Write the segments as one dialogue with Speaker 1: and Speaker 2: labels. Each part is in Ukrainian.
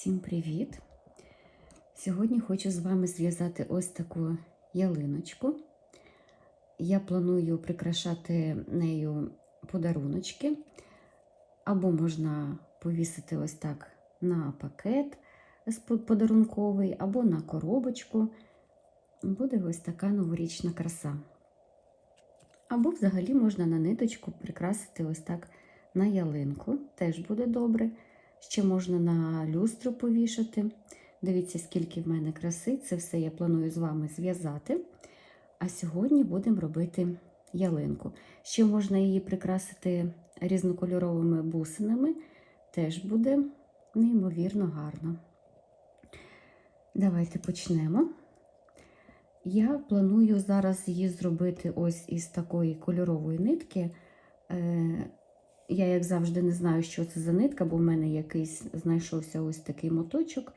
Speaker 1: Всім привіт! Сьогодні хочу з вами зв'язати ось таку ялиночку. Я планую прикрашати нею подаруночки, або можна повісити ось так на пакет подарунковий, або на коробочку. Буде ось така новорічна краса. Або взагалі можна на ниточку прикрасити ось так на ялинку, теж буде добре. Ще можна на люстру повішати. Дивіться, скільки в мене краси. Це все я планую з вами зв'язати. А сьогодні будемо робити ялинку. Ще можна її прикрасити різнокольоровими бусинами. Теж буде неймовірно гарно. Давайте почнемо. Я планую зараз її зробити ось із такої кольорової нитки. Я, як завжди, не знаю, що це за нитка, бо в мене якийсь знайшовся ось такий моточок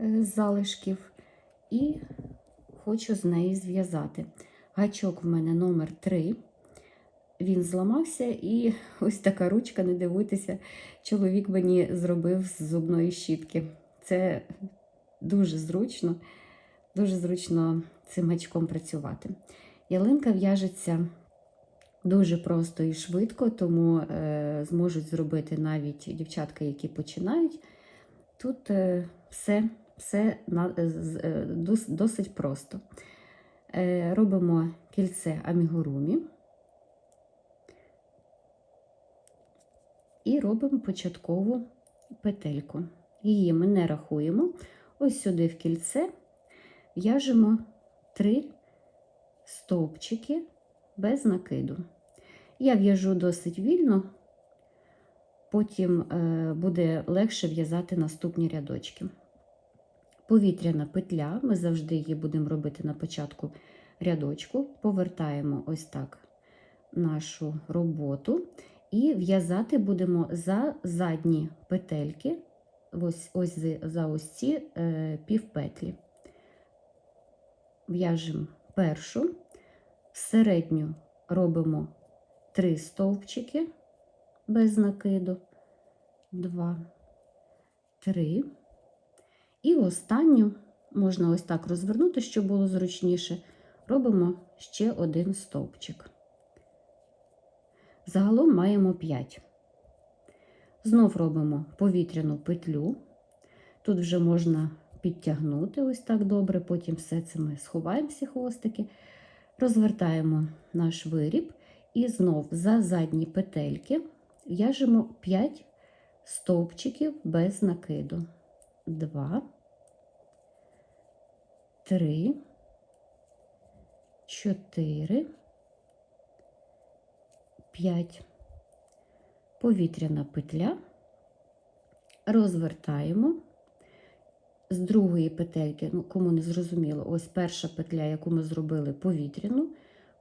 Speaker 1: е, з залишків, і хочу з неї зв'язати. Гачок в мене номер 3. Він зламався, і ось така ручка, не дивуйтеся, чоловік мені зробив з зубної щітки. Це дуже зручно, дуже зручно цим гачком працювати. Ялинка в'яжеться дуже просто і швидко, тому е, зможуть зробити навіть дівчатка, які починають. Тут е, все, все на, е, дос- досить просто. Е, робимо кільце амігурумі і робимо початкову петельку. Її ми не рахуємо. Ось сюди в кільце в'яжемо три стовпчики без накиду. Я в'яжу досить вільно, потім е, буде легше в'язати наступні рядочки. Повітряна петля, ми завжди її будемо робити на початку рядочку, повертаємо ось так нашу роботу і в'язати будемо за задні петельки, ось, ось за- ось ці е, півпетлі. В'яжемо першу, середню робимо 3 стовпчики без накиду, 2, 3. І останню можна ось так розвернути, щоб було зручніше. Робимо ще один стовпчик. Загалом маємо 5. Знов робимо повітряну петлю. Тут вже можна підтягнути ось так добре, потім все це ми сховаємо всі хвостики, розвертаємо наш виріб і знов за задні петельки в'яжемо 5 стовпчиків без накиду. 2, 3, 4, 5. Повітряна петля. Розвертаємо з другої петельки, ну кому не зрозуміло, ось перша петля, яку ми зробили повітряну,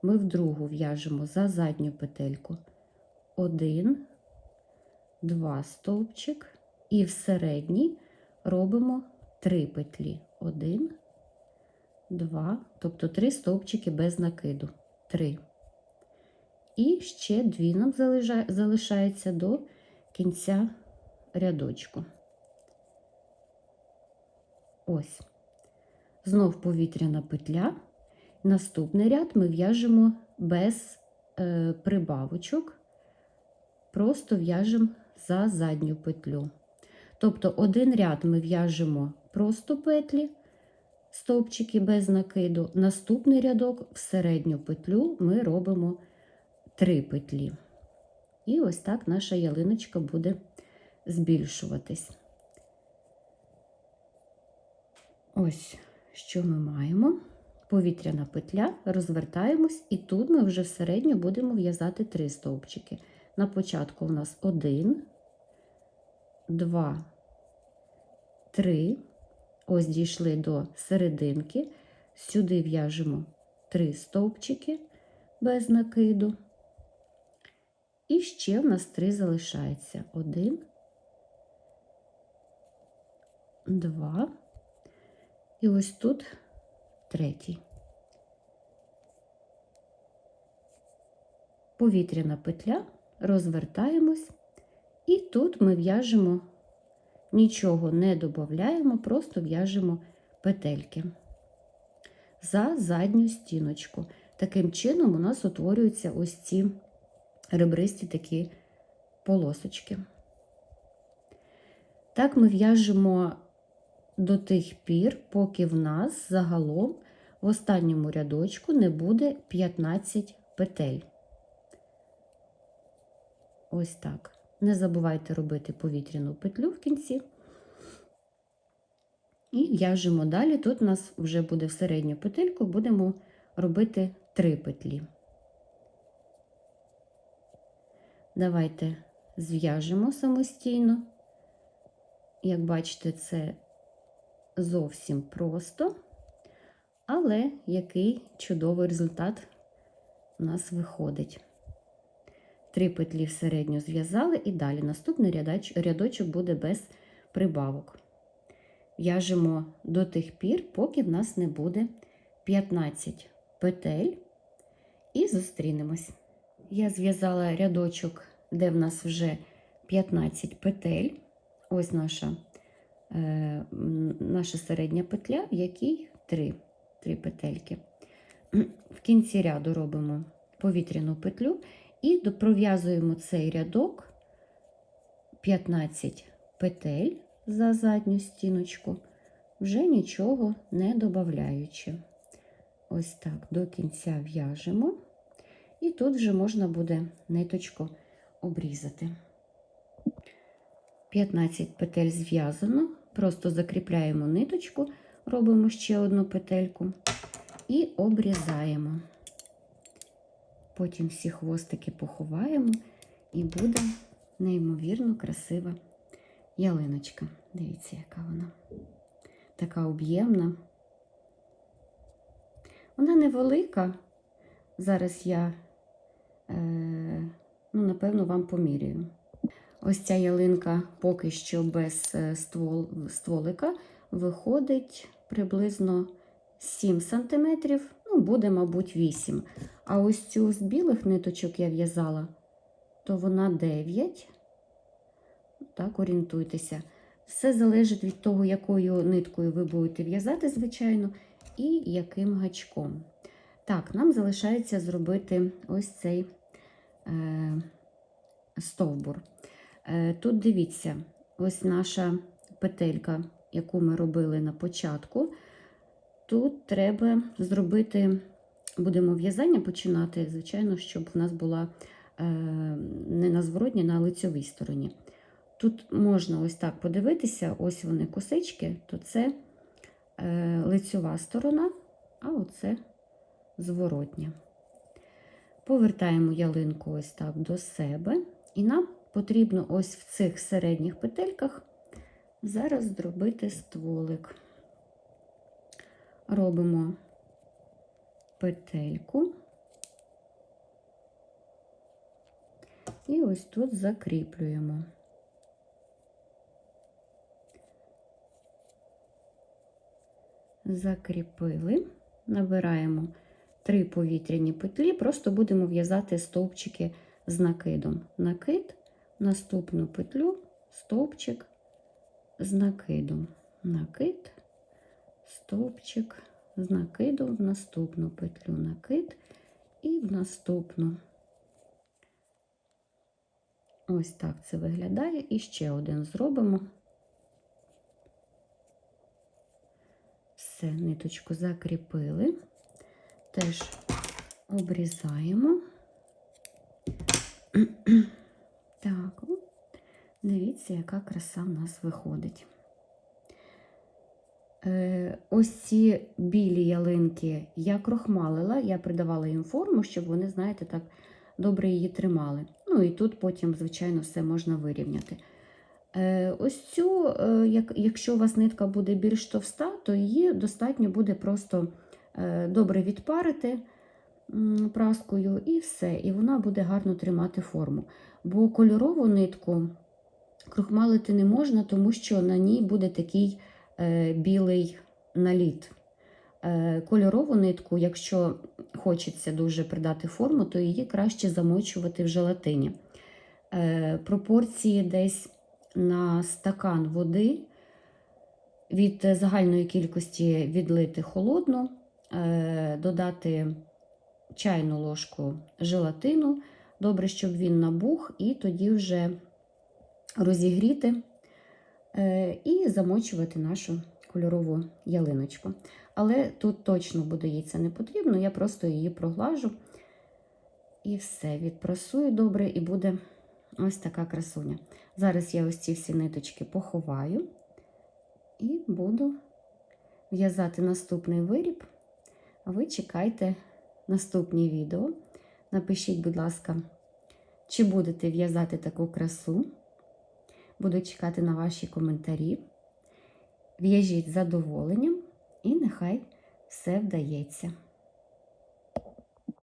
Speaker 1: ми в другу в'яжемо за задню петельку. Один, два стовпчик, і в середній робимо три петлі. Один, два, тобто три стовпчики без накиду. Три. І ще дві нам залишається до кінця рядочку. Ось. Знов повітряна петля. Наступний ряд ми в'яжемо без е, прибавочок, просто в'яжемо за задню петлю. Тобто один ряд ми в'яжемо просто петлі, стовпчики без накиду. Наступний рядок в середню петлю ми робимо три петлі. І ось так наша ялиночка буде збільшуватись. Ось що ми маємо. Повітряна петля, розвертаємось, і тут ми вже в середню будемо в'язати три стовпчики. На початку у нас один, два, три. Ось дійшли до серединки. Сюди в'яжемо три стовпчики без накиду. І ще в нас три залишається. Один, два. І ось тут третій. Повітряна петля, розвертаємось, і тут ми в'яжемо нічого не додаємо, просто в'яжемо петельки за задню стіночку. Таким чином, у нас утворюються ось ці ребристі такі полосочки. Так ми в'яжемо до тих пір, поки в нас загалом в останньому рядочку не буде 15 петель. Ось так. Не забувайте робити повітряну петлю в кінці. І в'яжемо далі. Тут у нас вже буде в середню петельку, будемо робити 3 петлі. Давайте зв'яжемо самостійно. Як бачите, це зовсім просто, але який чудовий результат у нас виходить. Три петлі в середню зв'язали і далі наступний рядочок буде без прибавок. В'яжемо до тих пір, поки в нас не буде 15 петель, і зустрінемось. Я зв'язала рядочок, де в нас вже 15 петель. Ось наша, наша середня петля, в якій 3, 3 петельки. В кінці ряду робимо повітряну петлю і пров'язуємо цей рядок 15 петель за задню стіночку, вже нічого не додаючи. Ось так до кінця в'яжемо, і тут вже можна буде ниточку обрізати. 15 петель зв'язано, просто закріпляємо ниточку, робимо ще одну петельку і обрізаємо. Потім всі хвостики поховаємо, і буде неймовірно красива ялиночка. Дивіться, яка вона така об'ємна. Вона невелика. Зараз я, е, ну, напевно, вам поміряю. Ось ця ялинка поки що без ствол, стволика виходить приблизно 7 см, ну, буде, мабуть, 8 А ось цю з білих ниточок я в'язала, то вона 9. Так, орієнтуйтеся. Все залежить від того, якою ниткою ви будете в'язати, звичайно, і яким гачком. Так, нам залишається зробити ось цей е, стовбур. Е, Тут дивіться, ось наша петелька, яку ми робили на початку. Тут треба зробити, будемо в'язання починати, звичайно, щоб в нас була е, не на зворотній, на лицьовій стороні. Тут можна ось так подивитися, ось вони косички, то це е, лицьова сторона, а оце зворотня. Повертаємо ялинку ось так до себе, і нам потрібно ось в цих середніх петельках зараз зробити стволик. Робимо петельку і ось тут закріплюємо. Закріпили, набираємо три повітряні петлі, просто будемо в'язати стовпчики з накидом. Накид, наступну петлю, стовпчик з накидом. Накид, стовпчик з накидом в наступну петлю накид і в наступну. Ось так це виглядає. І ще один зробимо. Все, ниточку закріпили, теж обрізаємо. Так, дивіться, яка краса в нас виходить. Е, ось ці білі ялинки я крохмалила, я придавала їм форму, щоб вони, знаєте, так добре її тримали. Ну і тут потім, звичайно, все можна вирівняти. Е, ось цю, е, як, якщо у вас нитка буде більш товста, то її достатньо буде просто добре відпарити праскою і все. І вона буде гарно тримати форму. Бо кольорову нитку крохмалити не можна, тому що на ній буде такий. Е, білий наліт. Е, кольорову нитку, якщо хочеться дуже придати форму, то її краще замочувати в желатині. Е, пропорції десь на стакан води від загальної кількості відлити холодну, е, додати чайну ложку желатину. Добре, щоб він набух, і тоді вже розігріти е, і замочувати нашу кольорову ялиночку. Але тут точно буде яйця не потрібно, я просто її проглажу. І все, відпрасую добре, і буде ось така красуня. Зараз я ось ці всі ниточки поховаю і буду в'язати наступний виріб. Ви чекайте наступні відео. Напишіть, будь ласка, чи будете в'язати таку красу. Буду чекати на ваші коментарі. В'яжіть з задоволенням, і нехай все вдається.